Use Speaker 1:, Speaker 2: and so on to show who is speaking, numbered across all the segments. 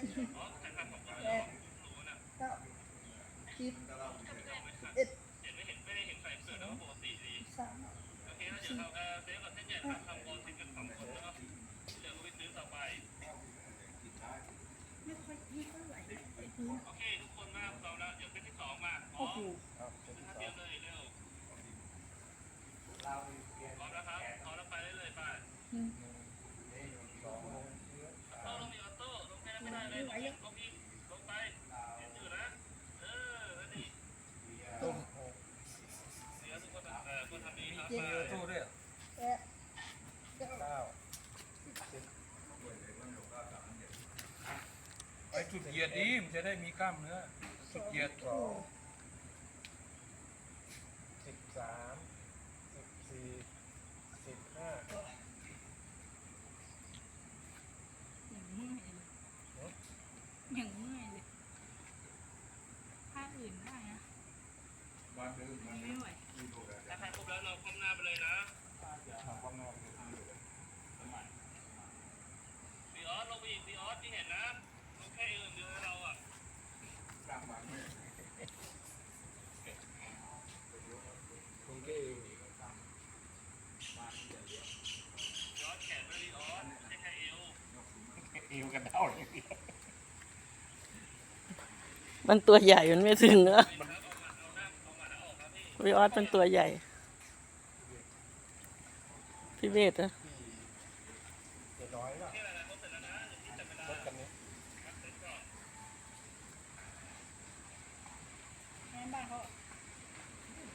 Speaker 1: แปดเก้าสิบเอ็ดสามสี่ไม่ค่อยไม่ค่อยไหวไอ้พื้นโอ้โห อืมไม่ ไหวอะเจ็ด
Speaker 2: ตู้ด้วย
Speaker 1: เก้า
Speaker 2: เก้าไอ้จุดเหยียดดีมันจะได้มีกล้ามเนื้อจุดเหยียดสองสิบสามสิบสี่สิบห้า
Speaker 1: อย่างเมื่อยเลยอย่างเมื่อยเลยท่าอื่นได้นะ
Speaker 2: วันดื้อมัน
Speaker 1: ไม่ไหว
Speaker 3: ถ้าใครครบแล้วเราก้มหน้าไปเลยนะ
Speaker 2: ทำความนอก
Speaker 3: บีออสลงไปอีกบีออสที่เห็นนะลงแค่เอวอย่างเดียวนะเราอะ
Speaker 2: กลางวันคุณก็เอง
Speaker 3: บีออสแขนไม่ได้บีออสไม่ใช่แค่เอว
Speaker 2: เอวกันเท่าเดีย
Speaker 4: มันตัวใหญ่มันไม่ถึงอะ
Speaker 3: ครับเอาหน้าเอามาแล้ วออกครับพี่
Speaker 4: พี่ออสเป็นตัวใหญ่ พี่เวทอะ
Speaker 2: เจ็ดร้อยล่ะ
Speaker 3: ไรนะครบเสร็จแต่
Speaker 1: แม่ขา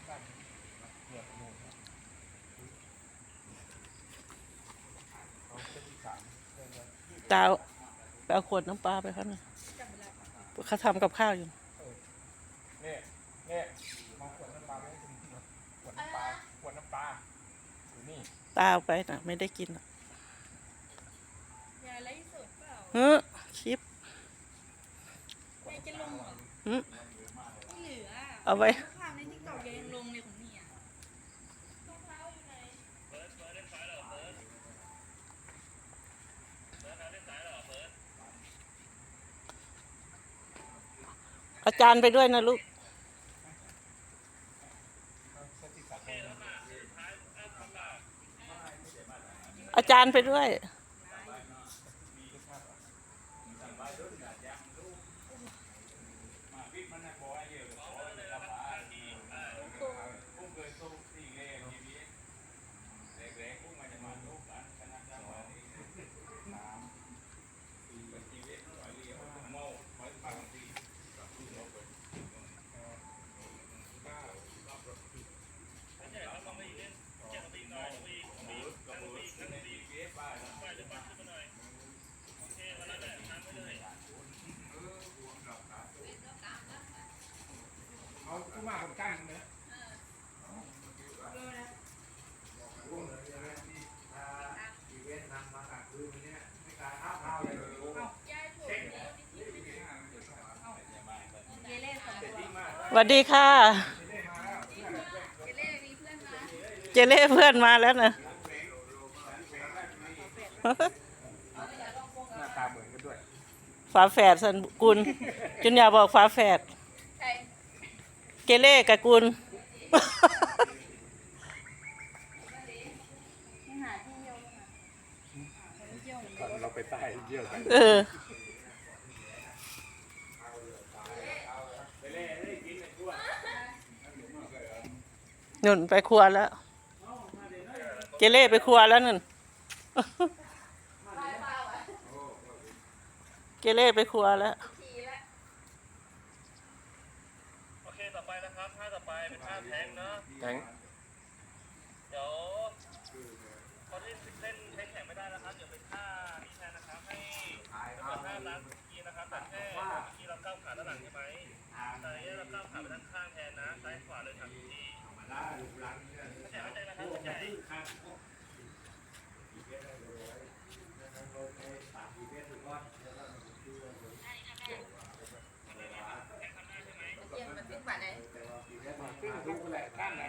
Speaker 2: บ้านเหยียดหนูเอาเส้นที่สามเรื่องเงิน
Speaker 4: ตาไปเอาขวดน้ำปลาไปครับนะ
Speaker 1: จับเวลาก่อน
Speaker 4: เขาทำกับข้าวอยู่
Speaker 2: เนี่ยเนี่ย ปลาอยู่นี่
Speaker 4: ตาเอาไปนะไม่ได้กินอะ
Speaker 1: ยายไลฟ์สดเปล่า
Speaker 4: เฮ้อคลิป
Speaker 1: ยายจะลงเหรอ
Speaker 4: หึ
Speaker 1: ไม่เหลือ
Speaker 4: เอาไว้
Speaker 1: รูปภาพในทิกตอกยายยังลงเลยของเนี่ยรองเท้าอยู่ไหน
Speaker 3: เฟิร์สเฟิร์สเล่นซ้ายเหรอเฟิร์สเฟิร์สเล่นซ้ายเหรอเฟิร์ส
Speaker 4: อาจารย์ไปด้วยนะลูก
Speaker 2: เอาเส้นที่สาม
Speaker 3: เท่แล้วมาสุดท้ายเอาคำลา
Speaker 4: อานไปด้วย
Speaker 3: ไม่ใช่ครับลงไปอีกเล่นเจ็บตีนหน่อยลงไปอีกลงไปอีกนั่งลงไปอีกนั่งลงไปอีกไปจะปัดขึ้นมาหน่อยโอเควันนั้นแหละนั่งไปเลย
Speaker 2: เอาขึ้นมาผมกั้นเลย
Speaker 1: เยเล่สองตัว
Speaker 4: ส วัสดีค่ะ
Speaker 1: เยเล่มีเพื่อนมา
Speaker 4: เจเล่เพื่อนมาแล้วนะ
Speaker 2: หน้าตาเหมือนกันด้วย
Speaker 4: ฝาแฝดสันกุล จุนยาบอกฝาแฝด
Speaker 1: ใคร
Speaker 4: เกเล่กับกุล
Speaker 1: ไม่หาที่เยี่ยวค่ะหาที่เยี่ยวเหมือนกัน
Speaker 2: เราไปใต้เยี่ยวกัน
Speaker 4: เออ ห นุนไปครัวแล้วเกเล่ไปครัวแล้วนุ่นเกเล่ไปครัวแล้ว
Speaker 1: ทีละ
Speaker 3: โอเค ต่อไปนะครับท่าต่อไปเป็นท่าแทงเนาะ
Speaker 2: แทง
Speaker 3: เดี๋ยวคนที่เล่นเทคแข่งไม่ได้นะครับ เดี๋ยวเป็นท่านี้แทนนะครับ ให้เป็นท่าล้างเมื่อกี้นะครับแต่แค่เมื่อกี้เราก้าวขาด้านหลังใช่ไหมแต่อันนี้เราก้าวขาไปด้านข้างแทนนะ ซ้ายขวาเลยครับทุกทีเข้าใจเข้าใจนะครับเข้าใจ แข่งทำได้ใช่ไหม
Speaker 1: เยี่ยมมันฟิตกว่าไหน
Speaker 2: ขึ้นดูแหละกั้นไหน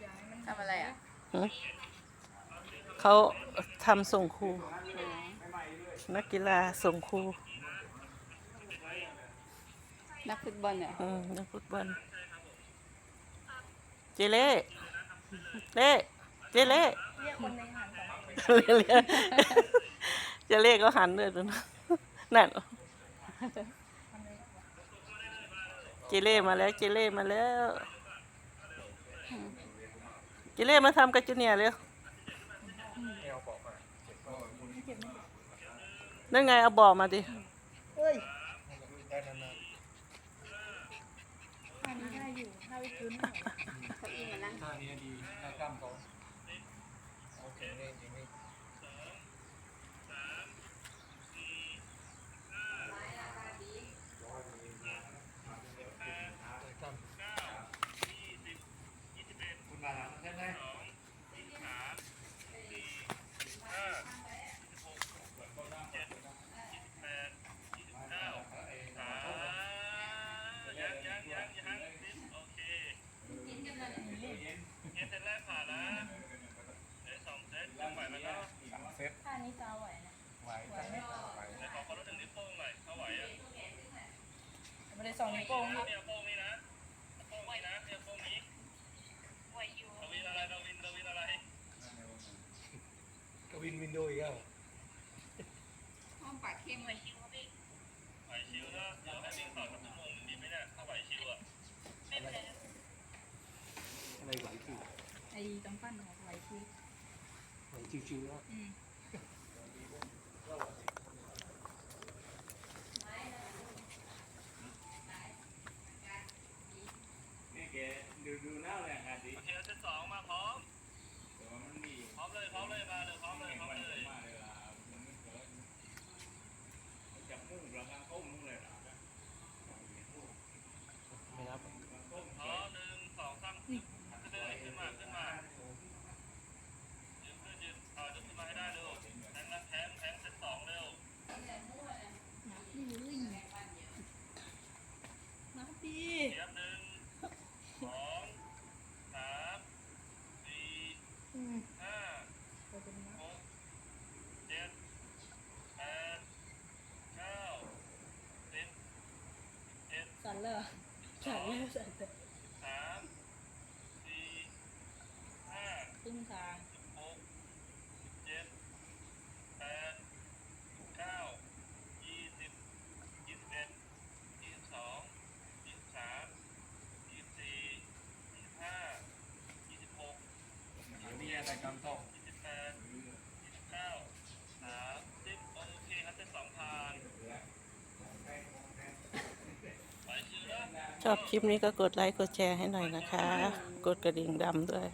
Speaker 1: อย่าให้มันทำอะไรอะ
Speaker 4: หือเขาทำส่งครู นักกีฬาส่งครู
Speaker 1: นักฟุตบอลเนี่ย
Speaker 4: อืมนักฟุตบอลเจเล่เล่เจเล่
Speaker 1: เรียกคนในหางก่อน
Speaker 4: เจเล่ก็หันด้วยดูนะนั่นเจเล่มาแล้วเจเล่มาแล้วเจเล่มาทำกับจูเนียเร็ว
Speaker 2: แอลบอกมาเจ็บก็
Speaker 4: นั่นไงเอาบอกมาดิ
Speaker 2: นาน
Speaker 1: ท่านี้ได้ อยู่ท่าวิพื้นไม่ไหวเก้าอี้มานั่ง
Speaker 2: ๆท่านี้ดีท่ากล้ามท้องโอเคนี่จริงนี่คุณมาใช่ไหม
Speaker 3: ยังยังยังยังสิบโอเคเกมเซตแรกผ่านแล้วเดี๋ยวสองเซตยังไหวไหมครับ
Speaker 2: สามเซต
Speaker 1: ท่านี้จะเอาไหวนะ
Speaker 2: ไหวจังไหว
Speaker 3: ไหนขอคนละหนึ่งนิ้วโป้งหน่อยเขาไหวอะ
Speaker 1: ไม่ได้สองนิ้วโป้งนี่
Speaker 3: เนี่ยโป้งนี่นะโป้งนี่นะเนี่ยโป้งนี้ไวอยู่ดาวินอะไรดาวินดาวินอะไร
Speaker 2: กวินวินโดว์อีกแล้ว
Speaker 1: ห้องปากเข้มไหวชิวครับพี่
Speaker 3: ไหวชิวนะเดี๋ยวให้วิ่งต่อสักชั่วโมงหนึ่งดีไหมเนี่ยถ้าไหวชิวอะ
Speaker 2: อะไรไหวชิว
Speaker 1: ไอ้กำปั้นของไหวชิว
Speaker 2: ไหวชิวๆแล้ว
Speaker 1: อืม
Speaker 3: โอเคเซตสองมาพร้อมพร้อม เลยพร้อมเลยมาเลยพร้อมเลยพร้อมเลย
Speaker 2: ไม่รับ
Speaker 3: พร้อมหนึ่งสองสามขึ้นเลยขึ้นมาขึ้นมายืนขึ้นยืนเอายกขึ้นมาให้ได้เร็วแทงนะแทงแทงเซตสองเร็ว
Speaker 1: นับดีเลยนับดี
Speaker 3: เทียบหนึ่งสองสามสี่
Speaker 1: อืม
Speaker 3: ห้า
Speaker 1: เราเป็นนับ
Speaker 3: หกเจ็ดแปดเก้าสิบเอ็ด
Speaker 1: สั่นเลยเหรอสั่นเลยสั่นเลย
Speaker 3: สามสี่ห้า
Speaker 1: ครึ่งทางสิบ
Speaker 3: หกสิบเจ็ดแปดเก้ายี่สิบยี่สิบเอ็ดยี่สิบสองยี่สิบสามยี่สิบสี่ยี่สิบห้ายี่สิบหก
Speaker 2: นี่อะไรกำท้อ
Speaker 4: อบคลิปนี้ก็กดไลค์กดแชร์ให้หน่อยนะคะ กดกระดิ่งดำด้วย